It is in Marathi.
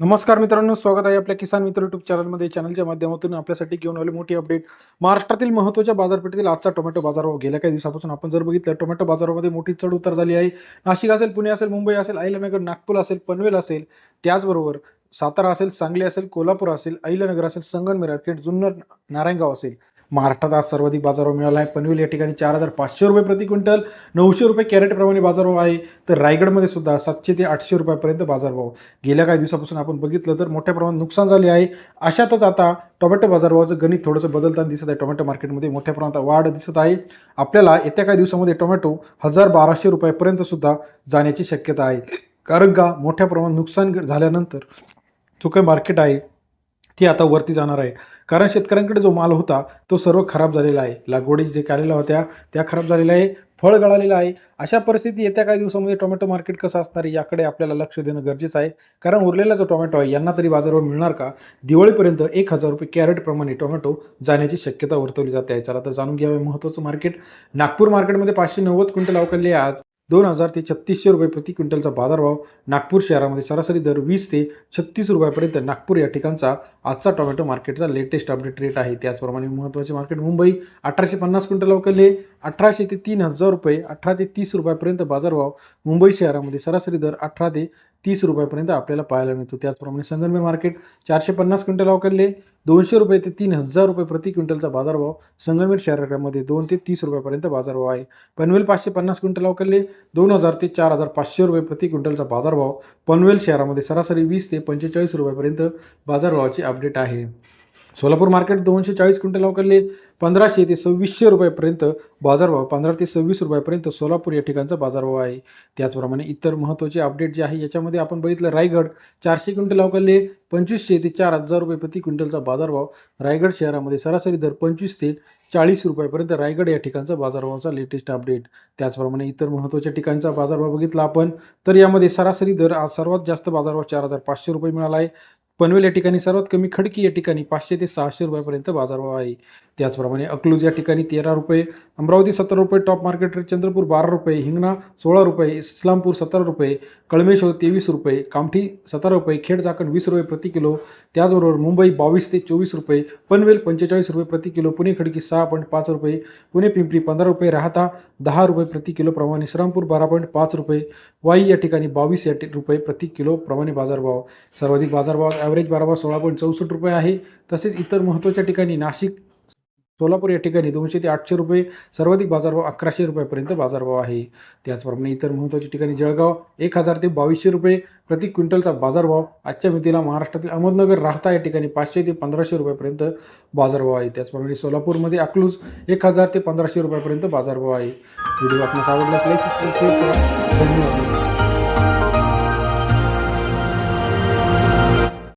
नमस्कार मित्रांनो स्वागत आहे आपल्या किसान मित्र युट्यूब चॅनलमध्ये चॅनलच्या माध्यमातून आपल्यासाठी घेऊन आले मोठी अपडेट महाराष्ट्रातील महत्त्वाच्या बाजारपेठेतील आजचा टोमॅटो बाजारभाव गेल्या काही दिवसापासून आपण जर बघितलं टोमॅटो बाजारामध्ये मोठी चढ उतार झाली आहे. नाशिक असेल पुणे असेल मुंबई असेल अहिल्यानगर नागपूर असेल पनवेल असेल त्याचबरोबर सातारा असेल सांगली असेल कोल्हापूर असेल अहिल्यानगर असेल संगमनेर अखेर जुन्नर नारायणगाव असेल. महाराष्ट्रात आज सर्वाधिक बाजारभाव मिळाला आहे. पनवेल या ठिकाणी चार हजार पाचशे रुपये प्रति क्विंटल नऊशे रुपये कॅरेटप्रमाणे बाजारभाव आहे. तर रायगडमध्ये सुद्धा सातशे ते आठशे रुपयापर्यंत बाजारभाव. गेल्या काही दिवसापासून आपण बघितलं तर मोठ्या प्रमाणात नुकसान झाले आहे. अशातच आता टोमॅटो बाजारभावाचं गणित थोडंसं बदलताना दिसत आहे. टोमॅटो मार्केटमध्ये मोठ्या प्रमाणात वाढ दिसत आहे. आपल्याला येत्या काही दिवसामध्ये टोमॅटो हजार बाराशे रुपयापर्यंत सुद्धा जाण्याची शक्यता आहे. कारण का? मोठ्या प्रमाणात नुकसान झाल्यानंतर जो काही मार्केट आहे ती आता वरती जाणार आहे. कारण शेतकऱ्यांकडे जो माल होता तो सर्व खराब झालेला आहे. लागवडी जे काढलेल्या होत्या त्या खराब झालेल्या आहे. फळ गळालेलं आहे. अशा परिस्थिती येत्या काही दिवसामध्ये टोमॅटो मार्केट कसं असणार आहे याकडे आपल्याला लक्ष देणं गरजेचं आहे. कारण उरलेला जो टोमॅटो आहे यांना तरी बाजारावर मिळणार का? दिवाळीपर्यंत एक हजार रुपये कॅरेटप्रमाणे टोमॅटो जाण्याची शक्यता वर्तवली जाते आहे. चला तर जाणून घ्यावे महत्त्वाचं मार्केट नागपूर मार्केटमध्ये पाचशे नव्वद क्विंटल अवकाळले आज. दोन हजार ते छत्तीसशे रुपये प्रति क्विंटलचा बाजारभाव नागपूर शहरामध्ये सरासरी दर वीस ते छत्तीस रुपयापर्यंत नागपूर या ठिकाणचा आजचा टोमॅटो मार्केटचा लेटेस्ट अपडेट रेट आहे. त्याचप्रमाणे महत्त्वाचे मार्केट मुंबई अठराशे पन्नास क्विंटल अवकाळले अठराशे ते तीन हजार रुपये अठरा ते तीस रुपयापर्यंत बाजारभाव मुंबई शहरामध्ये सरासरी दर अठरा ते तीस रुपयापर्यंत आपल्याला पाहायला मिळतो. त्याचप्रमाणे संगमनेर मार्केट चारशे पन्नास क्विंटल अवकाळले दोनशे रुपये ते तीन हजार रुपये प्रति क्विंटलचा बाजारभाव संगमेर शहरामध्ये दोन ते तीस रुपयापर्यंत बाजारभाव आहे. पनवेल पाचशे पन्नास क्विंटल अवकलले दोन हजार ते चार हजार पाचशे रुपये प्रति क्विंटलचा बाजारभाव पनवेल शहरामध्ये सरासरी वीस ते पंचेचाळीस रुपयापर्यंत बाजारभावाची अपडेट आहे. सोलापूर मार्केट दोनशे चाळीस क्विंटल अवकाळले पंधराशे ते सव्वीसशे रुपयापर्यंत बाजारभाव पंधरा ते सव्वीस रुपयापर्यंत सोलापूर या ठिकाणचा बाजारभाव आहे. त्याचप्रमाणे इतर महत्त्वाचे अपडेट जे आहे याच्यामध्ये आपण बघितलं रायगड चारशे क्विंटल अवकाळले पंचवीसशे ते चार हजार रुपये प्रति क्विंटलचा बाजारभाव रायगड शहरामध्ये सरासरी दर पंचवीस ते चाळीस रुपयापर्यंत रायगड या ठिकाणचा बाजारभावाचा लेटेस्ट अपडेट त्याचप्रमाणे इतर महत्त्वाच्या ठिकाणचा बाजारभाव बघितला आपण तर यामध्ये सरासरी दर आज सर्वात जास्त बाजारभाव चार हजार पाचशे रुपये मिळाला आहे. पनवेल या ठिकाणी सर्वात कमी खडकी या ठिकाणी पाचशे ते सहाशे रुपयापर्यंत बाजारभाव आहे. त्याचप्रमाणे अकलूज या ठिकाणी तेरा रुपये अमरावती सतरा रुपये टॉप मार्केट रेट चंद्रपूर बारा रुपये हिंगणा सोळा रुपये इस्लामपूर सतरा रुपये कळमेश्वर तेवीस रुपये कामठी सतरा रुपये खेड चाकण वीस रुपये प्रति किलो त्याचबरोबर मुंबई बावीस ते चोवीस रुपये पनवेल पंचेचाळीस रुपये प्रति किलो पुणे खडकी सहा पॉईंट पाच रुपये पुणे पिंपरी पंधरा रुपये राहता दहा रुपये प्रति किलो प्रमाणे श्रीरामपूर बारा पॉईंट पाच रुपये वाई या ठिकाणी बावीस या रुपये प्रति किलो प्रमाणे बाजारभाव सर्वाधिक बाजारभाव ॲव्हरेज बाराभाव सोळा पॉईंट चौसष्ट रुपये आहे. तसेच इतर महत्त्वाच्या ठिकाणी नाशिक सोलापूर या ठिकाणी दोनशे ते आठशे रुपये सर्वाधिक बाजारभाव अकराशे रुपयापर्यंत बाजारभाव आहे. त्याचप्रमाणे इतर महत्त्वाच्या ठिकाणी जळगाव एक हजार ते बावीसशे रुपये प्रति क्विंटलचा बाजारभाव. आजच्या मितीला महाराष्ट्रातील अहमदनगर राहता या ठिकाणी पाचशे ते पंधराशे रुपयापर्यंत बाजारभाव आहे. त्याचप्रमाणे सोलापूरमध्ये अकलूज एक हजार ते पंधराशे रुपयापर्यंत बाजारभाव आहे. व्हिडिओ आपणास आवडला लाईक धन्यवाद.